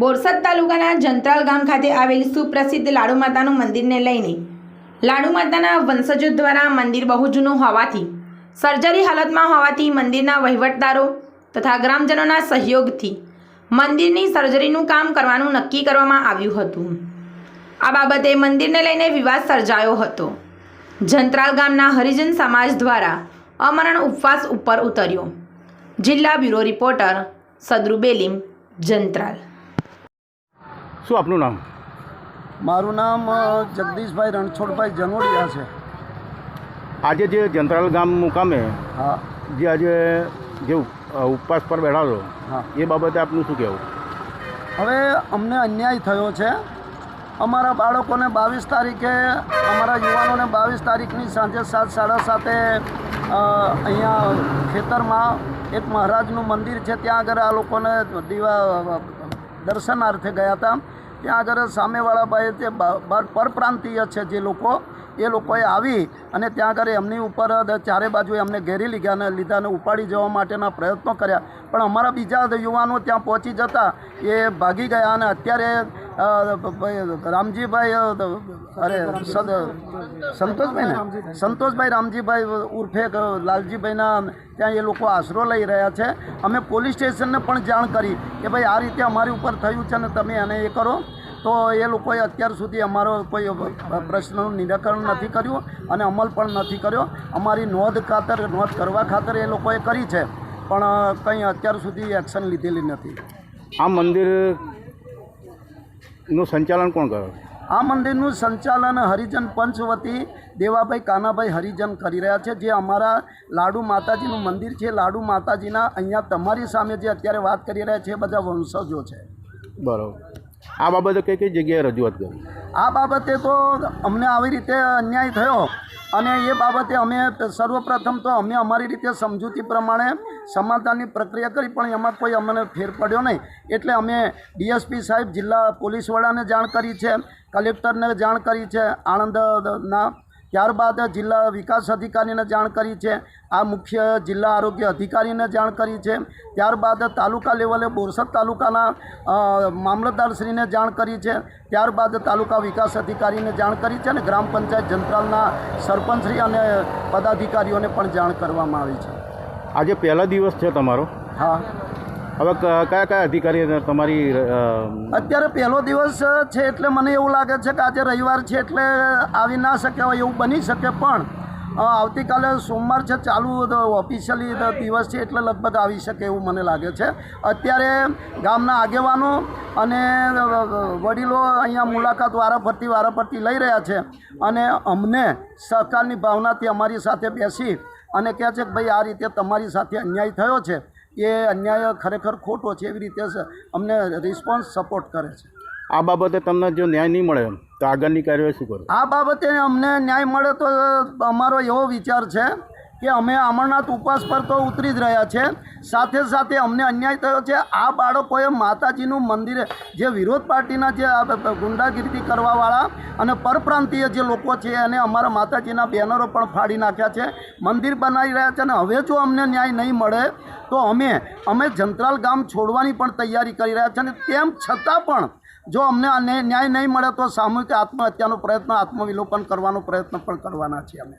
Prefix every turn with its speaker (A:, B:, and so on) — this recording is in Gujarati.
A: બોરસદ તાલુકાના જંત્રાલ ગામ ખાતે આવેલ સુપ્રસિદ્ધ લાડુ માતાનું મંદિરને લઈને લાડુ માતાના વંશજો દ્વારા મંદિર બહુ જૂનું હોવાથી, સર્જરી હાલતમાં હોવાથી મંદિરના વહીવટદારો તથા ગ્રામજનોના સહયોગથી મંદિરની સર્જરીનું કામ કરવાનું નક્કી કરવામાં આવ્યું હતું. આ બાબતે મંદિરને લઈને વિવાદ સર્જાયો હતો. જંત્રાલ ગામના હરિજન સમાજ દ્વારા અમરણ ઉપવાસ ઉપર ઉતર્યો. જિલ્લા બ્યુરો રિપોર્ટર સદરુ બેલીમ, જંત્રાલ.
B: શું આપનું નામ?
C: મારું નામ જગદીશભાઈ રણછોડભાઈ જનોડિયા છે.
B: આજે જે જંત્રાલ ગામ મુકામે
C: હા.
B: જે આજે જે ઉપવાસ પર બેઠા છો
C: હા.
B: એ બાબતે આપનું શું કહેવું?
C: હવે અમને અન્યાય થયો છે. અમારા બાળકોને બાવીસ તારીખે અમારા યુવાનોને બાવીસ તારીખની સાંજે સાત સાડા સાતે અહીંયા ખેતરમાં એક મહારાજનું મંદિર છે. ત્યાં આગળ આ લોકોને દીવા દર્શનાર્થે ગયા હતા. ત્યાં આગળ સામેવાળા ભાઈ બ- પરપ્રાંતીય છે જે લોકો, એ લોકોએ આવી અને ત્યાં આગળ એમની ઉપર ચારે બાજુ એમને ઘેરી લીધા અને લીધા અને ઉપાડી જવા માટેના પ્રયત્નો કર્યા. પણ અમારા બીજા યુવાનો ત્યાં પહોંચી જતા એ ભાગી ગયા અને અત્યારે રામજીભાઈ, અરે સદ, સંતોષભાઈ ને? સંતોષભાઈ, રામજીભાઈ, ઉર્ફે લાલજીભાઈના ત્યાં એ લોકો આશરો લઈ રહ્યા છે. અમે પોલીસ સ્ટેશનને પણ જાણ કરી કે ભાઈ આ રીતે અમારી ઉપર થયું છે ને તમે એને એ કરો. તો એ લોકોએ અત્યાર સુધી અમારો કોઈ પ્રશ્નનું નિરાકરણ નથી કર્યું અને અમલ પણ નથી કર્યો. અમારી નોંધ ખાતર, નોંધ કરવા ખાતર એ લોકોએ કરી છે. પણ કંઈ અત્યાર સુધી એક્શન લીધેલી નથી.
B: આ મંદિર નું સંચાલન કોણ કરે?
C: આ મંદિરનું સંચાલન હરિજન પંચ વતી દેવાભાઈ કાનાભાઈ હરિજન કરી રહ્યા છે. જે અમારા લાડુ માતાજીનું મંદિર છે. લાડુ માતાજીના અહીંયા તમારી સામે જે અત્યારે વાત કરી રહ્યા છે એ બધા વંશજો છે.
B: બરાબર. આ બાબતે કઈ કઈ જગ્યાએ રજૂઆત કરી?
C: આ બાબતે તો અમને આવી રીતે અન્યાય થયો અને એ બાબતે અમે સર્વપ્રથમ તો અમે અમારી રીતે સમજૂતી પ્રમાણે સમાધાનની પ્રક્રિયા કરી, પણ એમાં કોઈ અમને ફેર પડ્યો નહીં. એટલે અમે ડીએસપી સાહેબ, જિલ્લા પોલીસ વડાને જાણ કરી છે, કલેક્ટરને જાણ કરી છે, આણંદના ત્યારબાદ જિલ્લા વિકાસ અધિકારીને જાણ કરી છે. આ મુખ્ય જિલ્લા આરોગ્ય અધિકારીને જાણ કરી છે. ત્યારબાદ તાલુકા લેવલે બોરસદ તાલુકાના મામલતદારશ્રીને જાણ કરી છે. ત્યારબાદ તાલુકા વિકાસ અધિકારીને જાણ કરી છે અને ગ્રામ પંચાયત જંત્રાલના સરપંચશ્રી અને પદાધિકારીઓને પણ જાણ કરવામાં આવી છે.
B: આજે પહેલા દિવસ છે તમારો?
C: હા.
B: હવે કયા કયા અધિકારી તમારી
C: અત્યારે પહેલો દિવસ છે એટલે મને એવું લાગે છે કે આજે રવિવાર છે એટલે આવી ના શકે હોય એવું બની શકે પણ આવતીકાલે સોમવાર છે, ચાલુ ઓફિશિયલી દિવસ છે એટલે લગભગ આવી શકે એવું મને લાગે છે. અત્યારે ગામના આગેવાનો અને વડીલો અહીંયા મુલાકાત વારાફરતી વારાફરતી લઈ રહ્યા છે અને અમને સહકારની ભાવનાથી અમારી સાથે બેસી અને કહે છે કે ભાઈ આ રીતે તમારી સાથે અન્યાય થયો છે. એ અન્યાય ખરેખર ખોટો છે એવી રીતે અમને રિસ્પોન્સ સપોર્ટ કરે છે.
B: આ બાબતે તમને જો ન્યાય નહીં મળે તો આગળની કાર્યવાહી શું કરો?
C: આ બાબતે અમને ન્યાય મળે તો અમારો એવો વિચાર છે કે અમે અમરનાથ ઉપવાસ પર તો ઉતરી જ રહ્યા છે. સાથે સાથે અમને અન્યાય થયો છે. આ બાળકોએ માતાજીનું મંદિર જે વિરોધ પાર્ટીના જે ગુંડાગીરી કરવાવાળા અને પરપ્રાંતીય જે લોકો છે એને અમારા માતાજીના બેનરો પણ ફાડી નાખ્યા છે. મંદિર બનાવી રહ્યા છે અને હવે જો અમને ન્યાય નહીં મળે, તો અમે અમે જંત્રાલ ગામ છોડવાની પણ તૈયારી કરી રહ્યા છે અને તેમ છતાં પણ જો અમને ન્યાય નહીં મળે તો સામૂહિક આત્મહત્યાનો પ્રયત્ન, આત્મવિલોપન કરવાનો પ્રયત્ન પણ કરવાના છીએ અમે.